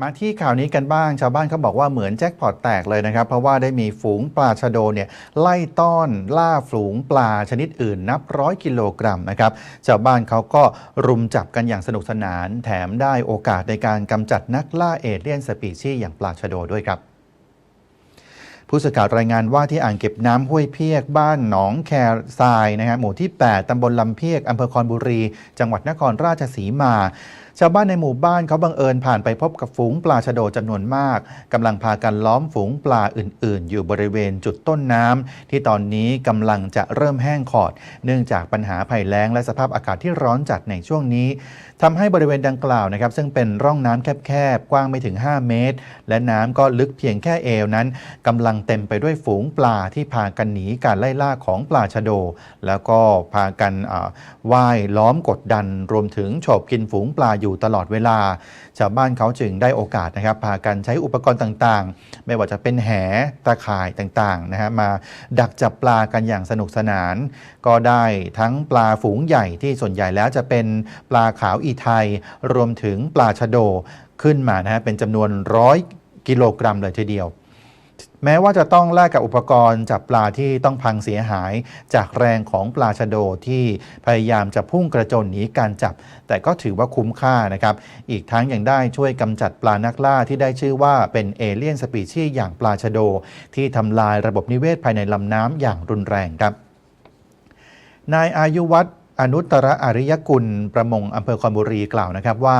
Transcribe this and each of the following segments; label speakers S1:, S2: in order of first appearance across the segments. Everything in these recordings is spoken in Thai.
S1: มาที่ข่าวนี้กันบ้างชาวบ้านเขาบอกว่าเหมือนแจ็คพอตแตกเลยนะครับ เพราะว่าได้มีฝูงปลาชะโดเนี่ยไล่ต้อนล่าฝูงปลาชนิดอื่นนับร้อยกิโลกรัมนะครับชาวบ้านเขาก็รุมจับกันอย่างสนุกสนาน แถมได้โอกาสในการกำจัดนักล่าเอเลี่ยนสปีชีส์อย่างปลาชะโดด้วยครับผู้สื่อข่าวรายงานว่าที่อ่างเก็บน้ำห้วยเพียก บ้านหนองแคทรายนะฮะหมู่ที่ 8ตำบลลำเพียกอำเภอคอนบุรี จังหวัดนครราชสีมา ชาวบ้านในหมู่บ้านเขาบังเอิญผ่านไปพบกับฝูงปลาชะโดจำนวนมากกำลังพากันล้อมฝูงปลาอื่น ๆ อยู่บริเวณจุดต้นน้ำที่ตอนนี้กำลังจะเริ่มแห้งขอด เนื่องจากปัญหาภัยแล้งและสภาพอากาศที่ร้อนจัดในช่วงนี้ทำให้บริเวณดังกล่าวนะครับ ซึ่งเป็นร่องน้ำแคบ ๆ กว้างไม่ถึง 5 เมตร และน้ำก็ลึกเพียงแค่เอวนั้นกำลังเต็มไปด้วยฝูงปลาที่พากันหนีการไล่ล่าของปลาชะโด แล้วก็พากันว่ายล้อมกดดันรวมถึงโฉบกินฝูงปลาอยู่ตลอดเวลา ชาวบ้านเขาจึงได้โอกาสนะครับพากันใช้อุปกรณ์ต่างๆ ไม่ว่าจะเป็นแหตะข่ายต่างๆนะฮะมาดักจับปลากันอย่างสนุกสนาน ก็ได้ทั้งปลาฝูงใหญ่ที่ส่วนใหญ่แล้วจะเป็นปลาขาวอีไทย รวมถึงปลาชะโดขึ้นมานะฮะเป็นจำนวนร้อยกิโลกรัมเลยทีเดียว แม้ว่าจะต้องแลกกับอุปกรณ์จับปลาที่ต้องพังเสียหาย จากแรงของปลาชะโดที่พยายามจะพุ่งกระโจนหนีการจับ แต่ก็ถือว่าคุ้มค่านะครับ อีกทั้งยังได้ช่วยกำจัดปลานักล่าที่ได้ชื่อว่าเป็นเอเลี่ยนสปีชีส์อย่างปลาชะโด ที่ทำลายระบบนิเวศภายในลำน้ำอย่างรุนแรงครับนายอายุวัฒน์ อนุตรอริยกุลประมงอำเภอคอนบุรีกล่าวนะครับว่า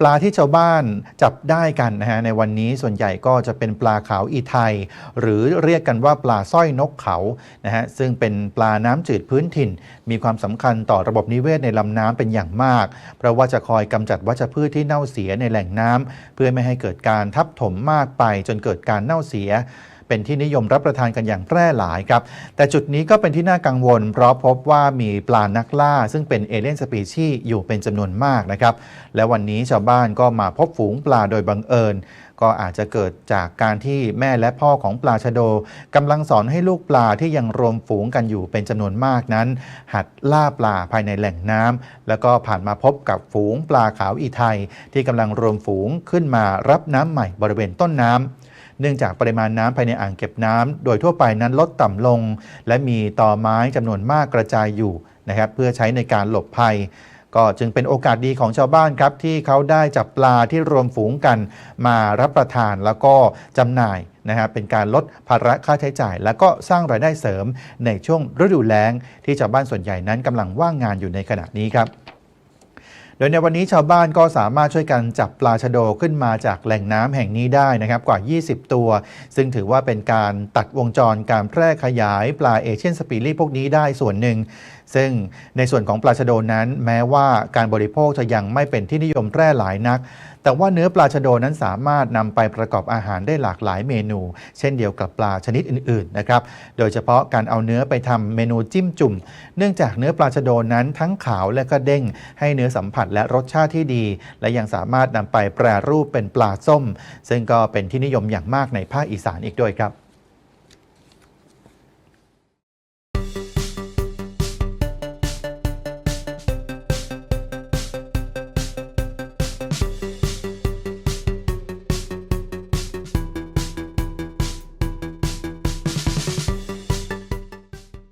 S1: ปลาที่ชาวบ้านจับได้กันนะฮะในวันนี้ส่วนใหญ่ก็จะเป็นปลาขาวอีไทย หรือเรียกกันว่าปลาสร้อยนกเขานะฮะซึ่งเป็นปลาน้ำจืดพื้นถิ่น มีความสำคัญต่อระบบนิเวศในลำน้ำเป็นอย่างมาก เพราะว่าจะคอยกำจัดวัชพืชที่เน่าเสียในแหล่งน้ำเพื่อไม่ให้เกิดการทับถมมากไปจนเกิดการเน่าเสีย เป็นที่นิยมรับประทานกันอย่างแพร่หลายครับ แต่จุดนี้ก็เป็นที่น่ากังวล เพราะพบว่ามีปลานักล่า ซึ่งเป็นเอเลี่ยนสปีชีส์อยู่เป็นจำนวนมากนะครับ และวันนี้ชาวบ้านก็มาพบฝูงปลาโดยบังเอิญ ก็อาจจะเกิดจากการที่แม่และพ่อของปลาชะโดกำลังสอนให้ลูกปลาที่ยังรวมฝูงกันอยู่เป็นจำนวนมากนั้น หัดล่าปลาภายในแหล่งน้ำแล้วก็ผ่านมาพบกับฝูงปลาขาวอีไทย ที่กำลังรวมฝูงขึ้นมารับน้ำใหม่บริเวณต้นน้ำ เนื่องจากปริมาณน้ำภายในอ่างเก็บน้ำโดยทั่วไปนั้นลดต่ำลง และมีตอไม้จำนวนมากกระจายอยู่นะครับเพื่อใช้ในการหลบภัย ก็จึงเป็นโอกาสดีของชาวบ้านครับที่เขาได้จับปลาที่รวมฝูงกันมารับประทานแล้วก็จำหน่ายนะครับเป็นการลดภาระค่าใช้จ่าย แล้วก็สร้างรายได้เสริมในช่วงฤดูแล้ง ที่ชาวบ้านส่วนใหญ่นั้นกำลังว่างงานอยู่ในขณะนี้ครับ โดยในวันนี้ชาวบ้านก็สามารถช่วยกันจับปลาชะโดขึ้นมาจากแหล่งน้ำแห่งนี้ได้นะครับกว่า 20 ตัว ซึ่งถือว่าเป็นการตัดวงจรการแพร่ขยายปลาเอเชียนสปีลี่พวกนี้ได้ส่วนหนึ่ง ซึ่งในส่วนของปลาชะโดนั้นแม้ว่าการบริโภคจะยังไม่เป็นที่นิยมแพร่หลายนัก แต่ว่าเนื้อปลาชะโดนั้นสามารถนำไปประกอบอาหารได้หลากหลายเมนู เช่นเดียวกับปลาชนิดอื่นๆนะครับ โดยเฉพาะการเอาเนื้อไปทำเมนูจิ้มจุ่ม เนื่องจากเนื้อปลาชะโดนั้นทั้งขาวและก็เด้ง ให้เนื้อสัมผัสและรสชาติที่ดี และยังสามารถนำไปแปรรูปเป็นปลาส้ม ซึ่งก็เป็นที่นิยมอย่างมากในภาคอีสานอีกด้วยครับ